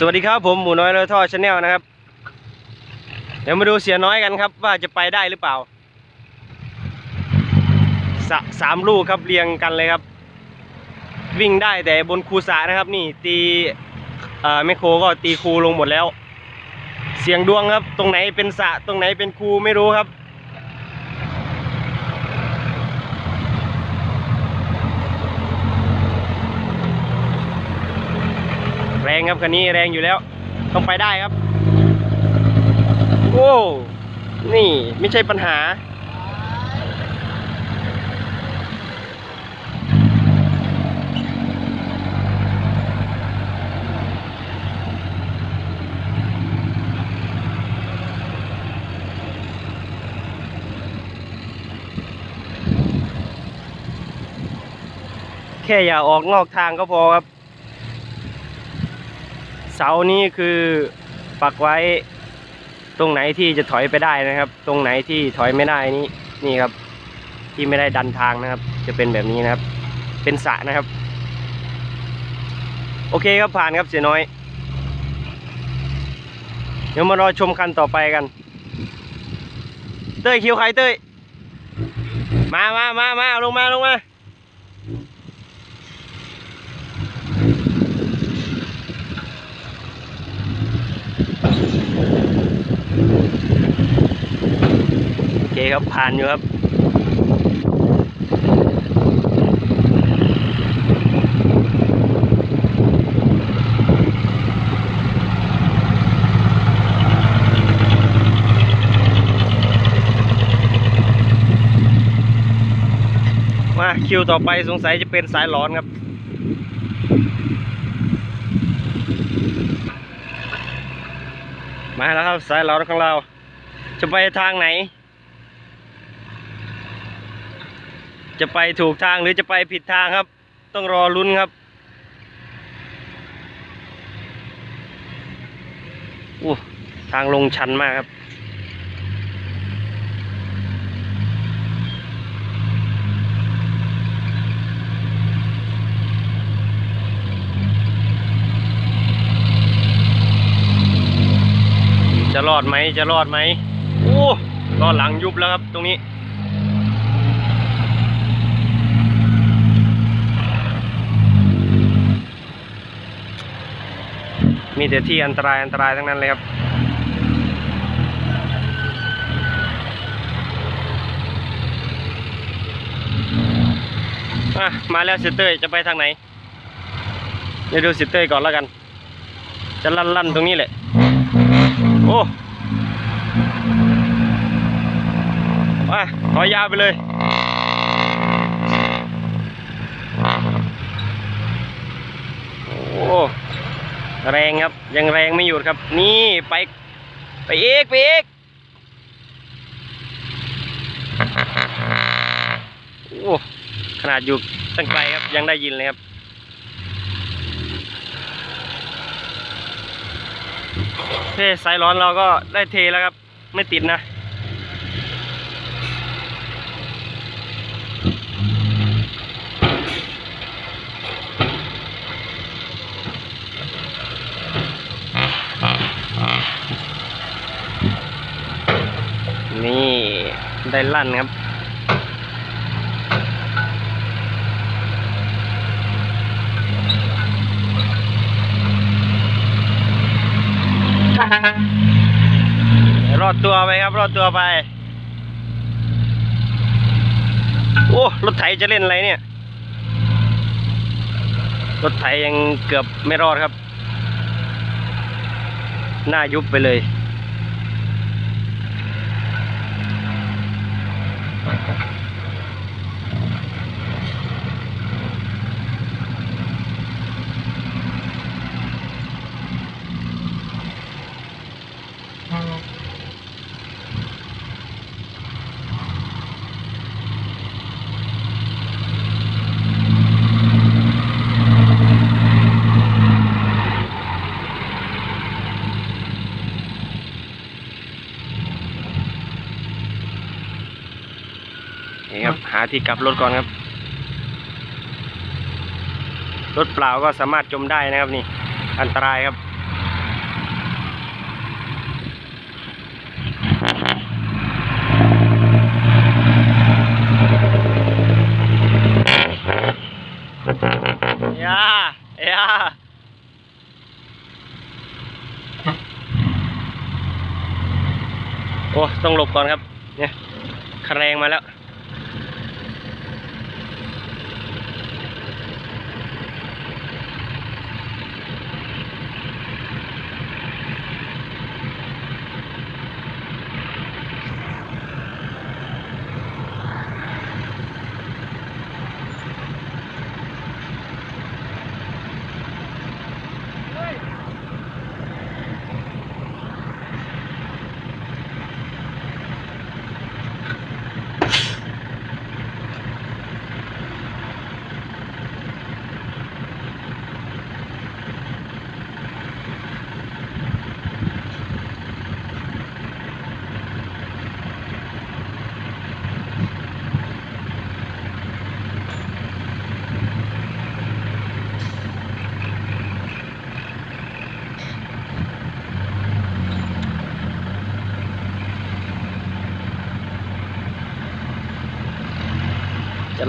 สวัสดีครับผมหมูน้อยเลอยท่อชาแนลนะครับ เดี๋ยวมาดูเสียน้อยกันครับ ว่าจะไปได้หรือเปล่าสะสามลูกครับเรียงกันเลยครับ วิ่งได้แต่บนคูสานะครับ นี่ตีเอ่อแมคโครก็ตีคูลงหมดแล้ว เสียงดวงครับ ตรงไหนเป็นสะตรงไหนเป็นคูไม่รู้ครับ รงครับคันนี้แรงอยู่แล้ว ต้องไปได้ครับ โอ้ นี่ไม่ใช่ปัญหา แค่อย่าออกนอกทางก็พอครับ เสานี้คือปักไว้ตรงไหนที่จะถอยไปได้นะครับ ตรงไหนที่ถอยไม่ได้นี่นี่ครับ ที่ไม่ได้ดันทางนะครับ จะเป็นแบบนี้นะครับ เป็นสระนะครับ โอเคครับผ่านครับเสียน้อย เดี๋ยวมารอชมคันต่อไปกัน เต้ยคิวใครเต้ยมามามามาลงมาลงมา เคครับผ่านอยู่ครับมาคิวต่อไปสงสัยจะเป็นสายร้อนครับ มาแล้วครับสายร้อนของเรา จะไปทางไหน จะไปถูกทางหรือจะไปผิดทางครับ ต้องรอลุ้นครับอู้ทางลงชันมากครับ จะรอดไหมจะรอดไหมโอ้รอดหลังยุบแล้วครับตรงนี้ มีแต่ที่อันตรายอันตรายทั้งนั้นเลยครับ มาแล้วสิเต้ยจะไปทางไหน เดี๋ยวดูสิเต้ยก่อนแล้วกัน จะลั่นลั่นๆตรงนี้แหละ โอ้มาถอยยาวไปเลย โอ้ แรงครับ ยังแรงไม่หยุดครับ นี่ไป ไปอีกไปอีกโอ้ขนาดอยู่ตั้งไกลครับยังได้ยินเลยครับ เทสายร้อนเราก็ได้เทแล้วครับ ไม่ติดนะ นี่ ได้ลั่นครับรอดตัวไปครับ รอดตัวไป โอ้รถไถจะเล่นอะไรเนี่ย รถไถยังเกือบไม่รอดครับ หน้ายุบไปเลย Thank you. นี่ครับ หาที่กลับรถก่อนครับ รถเปล่าก็สามารถจมได้นะครับนี่ อันตรายครับ อย่าอย่าโอ้ ต้องหลบก่อนครับ เนี่ยแครงมาแล้ว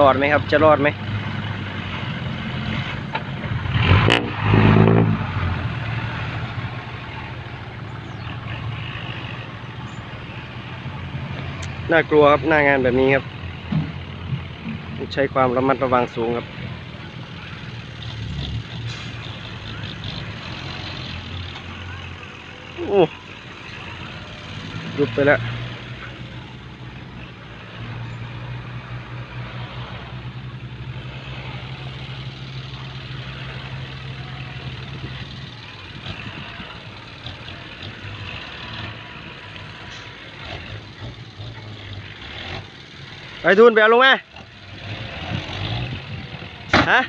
รอดไหมครับ จะรอดไหมน่ากลัวครับ หน้างานแบบนี้ครับ ใช้ความระมัดระวังสูงครับ โอ้หยุดไปแล้ว ไปทุนไปเอาลงมาฮะ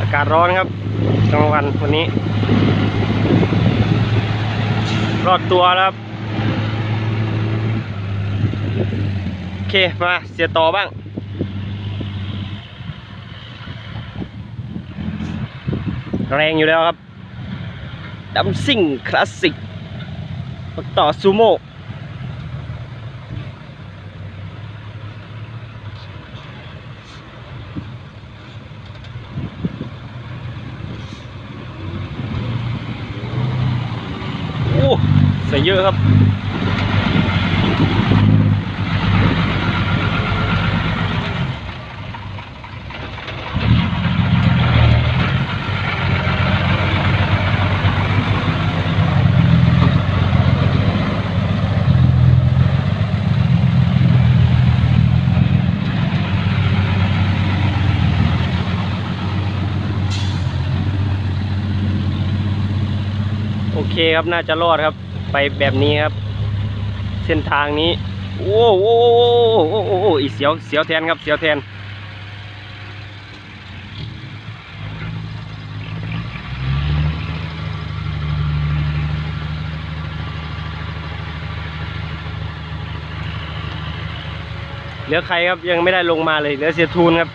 อากาศร้อนครับกลางวันวันนี้ รอดตัวแล้วครับ โอ เค มาเสียต่อบ้าง แรงอยู่แล้วครับดัมซิ่งคลาสสิกต่อซูโม่โอ้ใส่เยอะครับ คครับน่าจะรอดครับ ไปแบบนี้ครับ เส้นทางนี้ โอ้โหโอ้โหโอ้โหอีเสียวเสียวแทนครับเสียวแทนเหลือใครครับยังไม่ได้ลงมาเลยเหลือเสียทูนครับ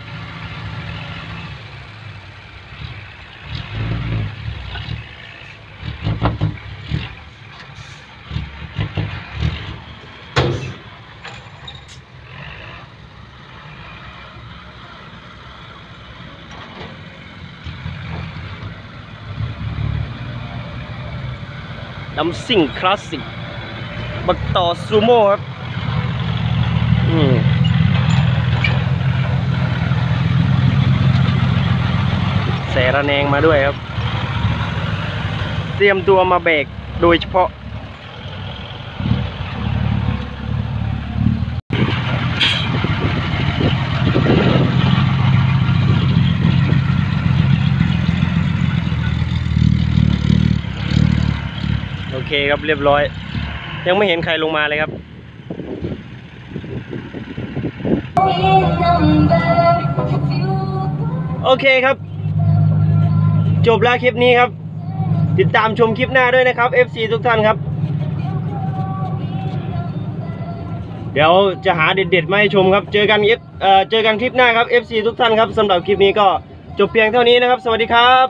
น้ำซิ่งคลาสสิกบักต่อซูโม่ครับอืมแสระแนงมาด้วยครับ เตรียมตัวมาเบรกโดยเฉพาะ คครับเรียบร้อย ยังไม่เห็นใครลงมาเลยครับโอเคครับ จบแล้วคลิปนี้ครับ ติดตามชมคลิปหน้าด้วยนะครับ FC ทุกท่านครับ เดี๋ยวจะหาเด็ดๆมาให้ชมครับ เจอกันเอฟเอ่อเจอกันคลิปหน้าครับ FC ทุกท่านครับสำหรับคลิปนี้ก็จบเพียงเท่านี้นะครับ สวัสดีครับ